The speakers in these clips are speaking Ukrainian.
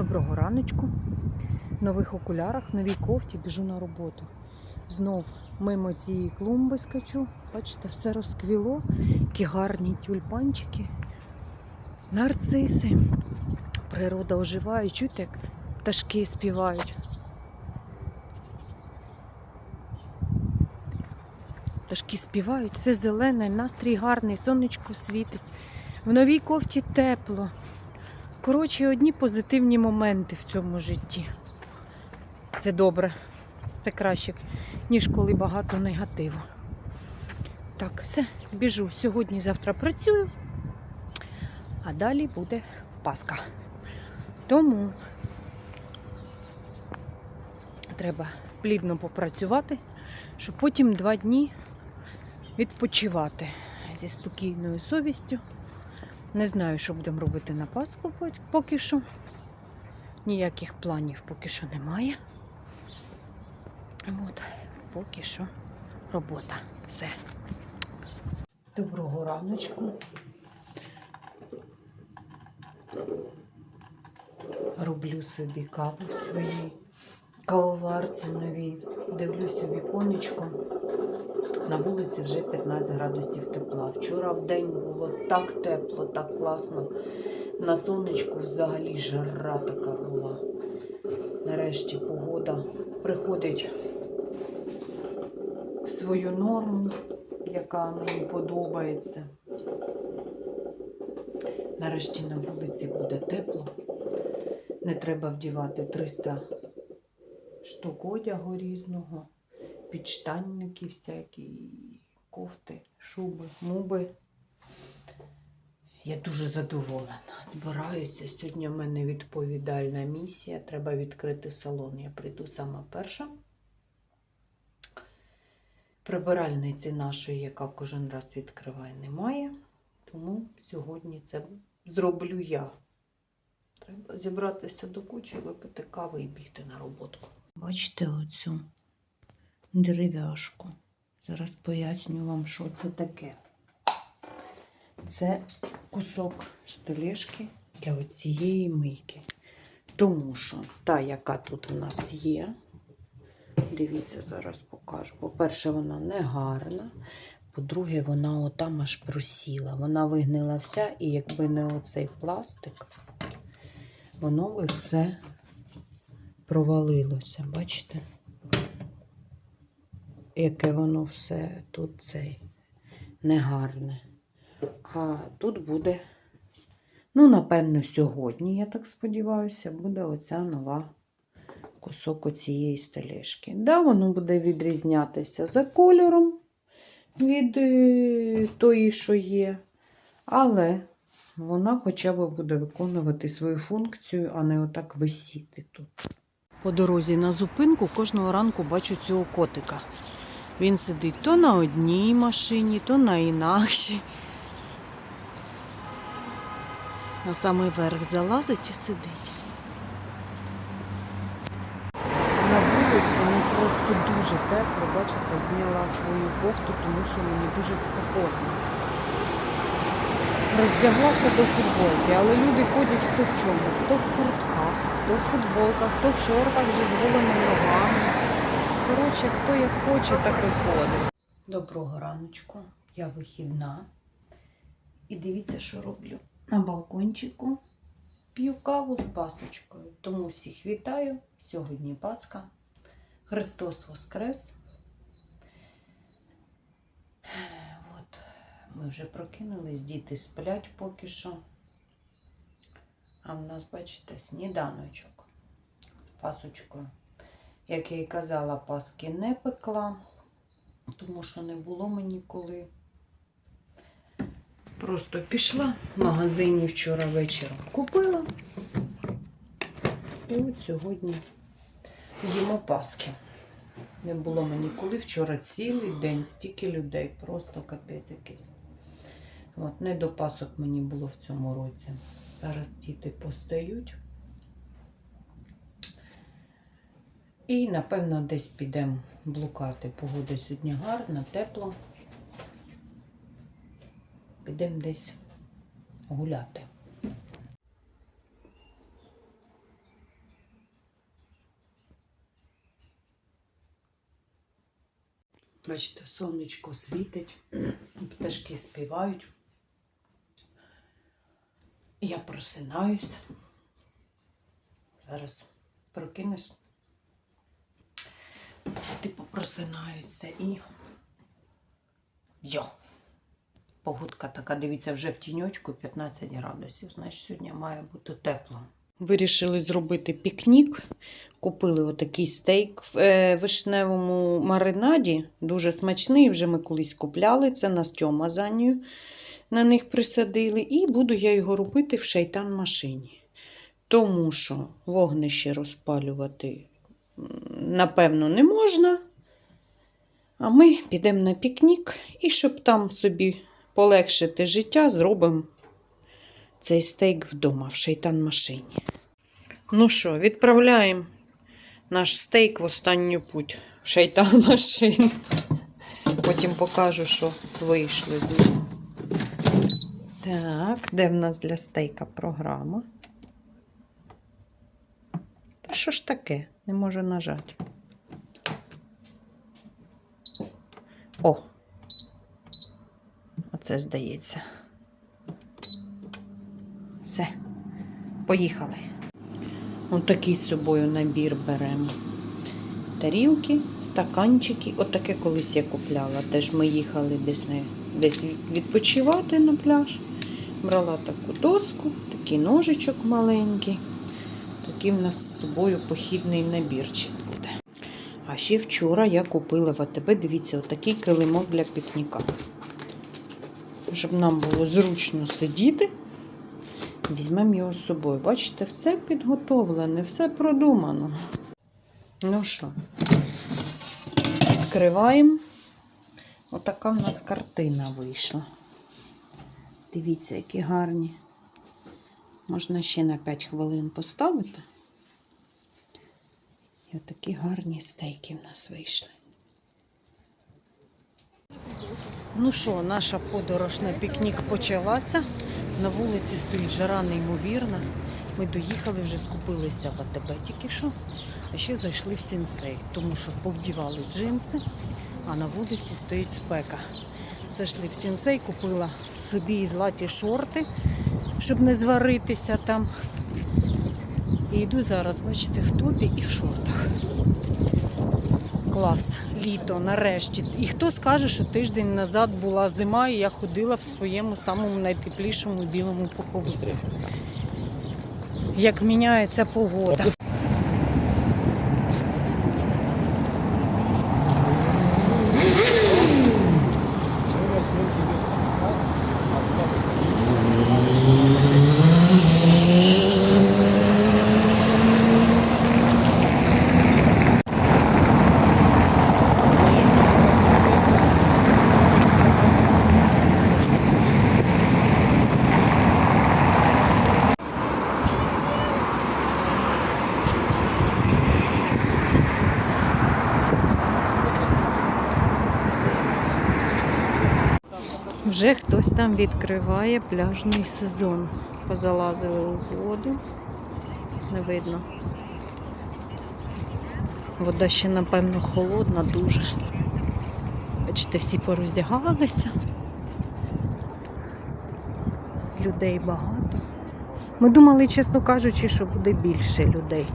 Доброго раночку. В нових окулярах, новій кофті біжу на роботу. Знов мимо цієї клумби скачу. Бачите, все розквіло. Які гарні тюльпанчики, нарциси. Природа оживає. Чуєте, як пташки співають. Пташки співають, все зелене, настрій гарний, сонечко світить. В новій кофті тепло. Коротше, одні позитивні моменти в цьому житті. Це добре. Це краще, ніж коли багато негативу. Так, все, біжу. Сьогодні, завтра працюю, а далі буде Пасха. Тому треба плідно попрацювати, щоб потім два дні відпочивати зі спокійною совістю. Не знаю, що будемо робити на Пасху поки що. Ніяких планів поки що немає. От, поки що робота. Все. Доброго раночку. Роблю собі каву в своїй кавоварці новій. Дивлюся віконечко. На вулиці вже 15 градусів тепла. Вчора в день було так тепло, так класно. На сонечку взагалі жара така була. Нарешті погода приходить в свою норму, яка мені подобається. Нарешті на вулиці буде тепло. Не треба вдівати 300 штук одягу різного підштанники всякі, кофти, шуби, муби. Я дуже задоволена. Збираюся. Сьогодні в мене відповідальна місія. Треба відкрити салон. Я прийду сама перша. Прибиральниці нашої, яка кожен раз відкриває, немає. Тому сьогодні це зроблю я. Треба зібратися до кучі, випити кави і бігти на роботу. Бачите оцю дерев'яшку. Зараз поясню вам, що це таке. Це кусок столешки для оцієї мийки. Тому що та, яка тут у нас є, дивіться, зараз покажу. По-перше, вона не гарна. По-друге, вона отам аж просіла. Вона вигнила вся, і якби не оцей пластик, воно би все провалилося. Бачите? Яке воно все тут цей негарне. А тут буде, ну, напевно, сьогодні, я так сподіваюся, буде оця нова кусок оцієї стележки. Да, воно буде відрізнятися за кольором від е, тої, що є, але вона хоча б буде виконувати свою функцію, а не отак висіти тут. По дорозі на зупинку кожного ранку бачу цього котика. Він сидить то на одній машині, то на інакшій. На самий верх залазить і сидить. На вулиці ну просто дуже тепло. Бачите, зняла свою кофту, тому що мені дуже спокійно. Роздяглася до футболки, але люди ходять хто в чому, хто в куртках, хто в футболках, хто в шортах вже з голими ногами. Коротше, хто як хоче, так ходить. Доброго раночку, я вихідна. І дивіться, що роблю. На балкончику п'ю каву з пасочкою. Тому всіх вітаю. Сьогодні Пасха. Христос Воскрес. От, ми вже прокинулись, діти сплять поки що. А в нас, бачите, сніданочок з пасочкою. Як я й казала, паски не пекла, тому що не було мені коли. Просто пішла в магазині вчора вечором. Купила. І от сьогодні їмо паски. Не було мені коли. Вчора цілий день, стільки людей, просто капець якийсь. От, не до пасок мені було в цьому році. Зараз діти постають. І, напевно, десь підемо блукати. Погода сьогодні гарна, тепло. Підемо десь гуляти. Бачите, сонечко світить, пташки співають. Я просинаюсь. Зараз прокинусь. Типу просинаються і. Йо! Погодка така, дивіться, вже в тіньочку 15 градусів. Значить, сьогодні має бути тепло. Вирішили зробити пікнік. Купили отакий стейк в е, вишневому маринаді. Дуже смачний. Вже ми колись купляли. Це на Стьома на них присадили. І буду я його робити в шайтан машині. Тому що вогнище розпалювати, напевно, не можна. А ми підемо на пікнік і щоб там собі полегшити життя, зробимо цей стейк вдома в шейтан машині. Ну що, відправляємо наш стейк в останню путь в шейтан машину. Потім покажу, що вийшли з нього. Так, де в нас для стейка програма? Та що ж таке? Не можу нажати. О! Оце здається. Все, поїхали. Отакий з собою набір беремо. Тарілки, стаканчики. Отаке колись я купляла. Теж ми їхали десь, десь відпочивати на пляж. Брала таку доску, такий ножичок маленький. Такий в нас з собою похідний набірчик буде. А ще вчора я купила в АТБ, дивіться, отакий килимок для пікніка. Щоб нам було зручно сидіти. Візьмемо його з собою. Бачите, все підготовлене, все продумано. Ну що, відкриваємо. Отака в нас картина вийшла. Дивіться, які гарні. Можна ще на 5 хвилин поставити. І отакі гарні стейки в нас вийшли. Ну що, наша подорож на пікнік почалася. На вулиці стоїть жара неймовірна. Ми доїхали, вже скупилися в АТБ тільки що, а ще зайшли в сінсей, тому що повдівали джинси, а на вулиці стоїть спека. Зайшли в сінсей, купила собі і златі шорти, щоб не зваритися там. І йду зараз, бачите, в топі і в шортах. Клас, літо, нарешті. І хто скаже, що тиждень назад була зима, і я ходила в своєму самому найтеплішому білому пуховику. Як міняється погода. Вже хтось там відкриває пляжний сезон. Позалазили у воду. Не видно. Вода ще, напевно, холодна дуже. Бачите, всі пороздягалися. Людей багато. Ми думали, чесно кажучи, що буде більше людей.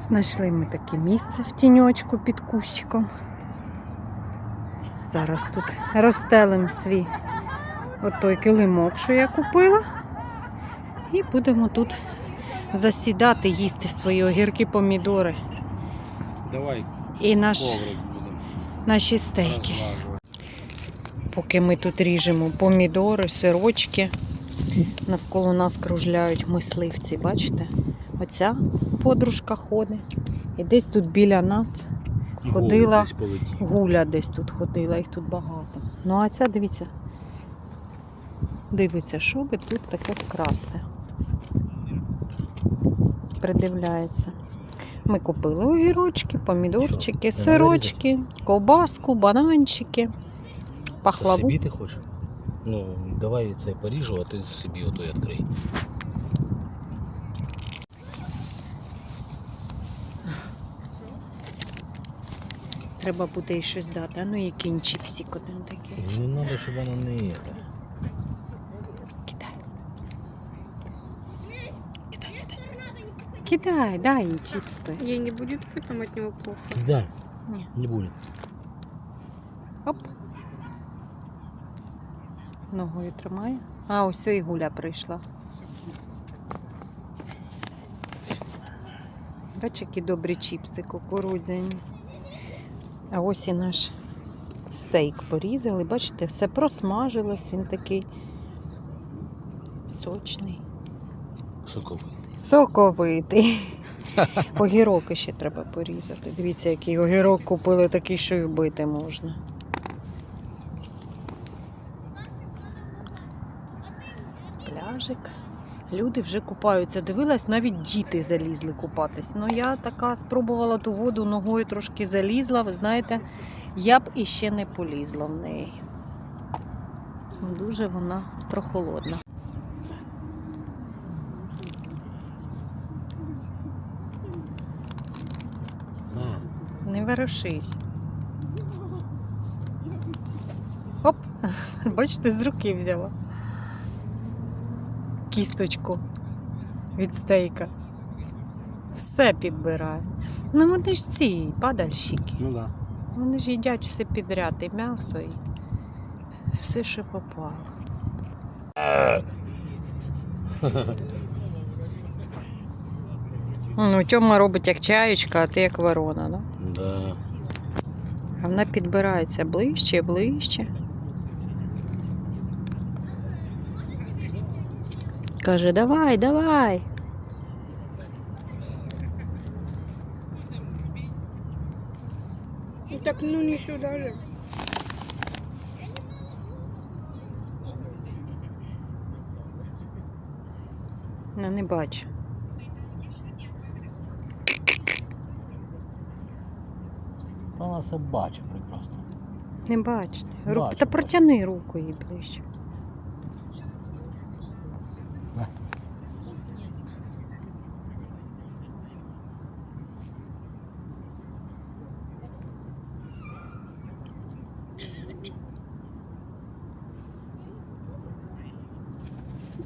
Знайшли ми таке місце в тіньочку під кущиком. Зараз тут розстелим свій отой килимок, що я купила. І будемо тут засідати, їсти свої огірки, помідори Давай і наш, наші стейки. Поки ми тут ріжемо помідори, сирочки, навколо нас кружляють мисливці, бачите? Оця подружка ходить. І десь тут біля нас Ходила. Гуля десь тут ходила, їх тут багато. Ну а ця, дивіться, дивиться, що би тут таке вкрасти. Придивляється. Ми купили огірочки, помідорчики, сирочки, ковбаску, бананчики, Це пахлаву. собі ти хочеш? Ну, давай цей поріжу, а ти собі ото відкрий. Треба буде їй щось дати. А ну і кінь чіпсик один такий. Не треба, щоб вона не это. Кидай. Кидай, кидай. Кидай, дай їй чіпс той. Ей не будет потом от него плохо. Да, Ні. не будет. Оп. Ногою тримає. А, ось і гуля прийшла. Бач, які добрі чіпси кукурудзяні. А ось і наш стейк порізали. Бачите, все просмажилось, він такий сочний. Соковитий. Соковитий. Огірок ще треба порізати. Дивіться, який огірок купили, такий, що й вбити можна. Пляжик. Люди вже купаються. Дивилась, навіть діти залізли купатись. Ну я така спробувала ту воду ногою трошки залізла. Ви знаєте, я б іще не полізла в неї. Дуже вона прохолодна. Не ворушись. Оп! Бачите, з руки взяла. Кісточку від стейка. Все підбирає. Ну вони ж ці падальщики. Ну да. Вони ж їдять все підряд, і м'ясо, і все, що попало. Ну, Тьома робить як чаєчка, а ти як ворона, да? Да. А вона підбирається ближче, ближче. Каже, давай, давай. Ну так, ну не сюда же. Ну, не бачу. Вона все бачить прекрасно. Не бачу. Ру... Бачу, Та бачу. протяни руку їй ближче.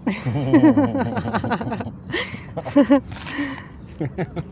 Ha ha ha.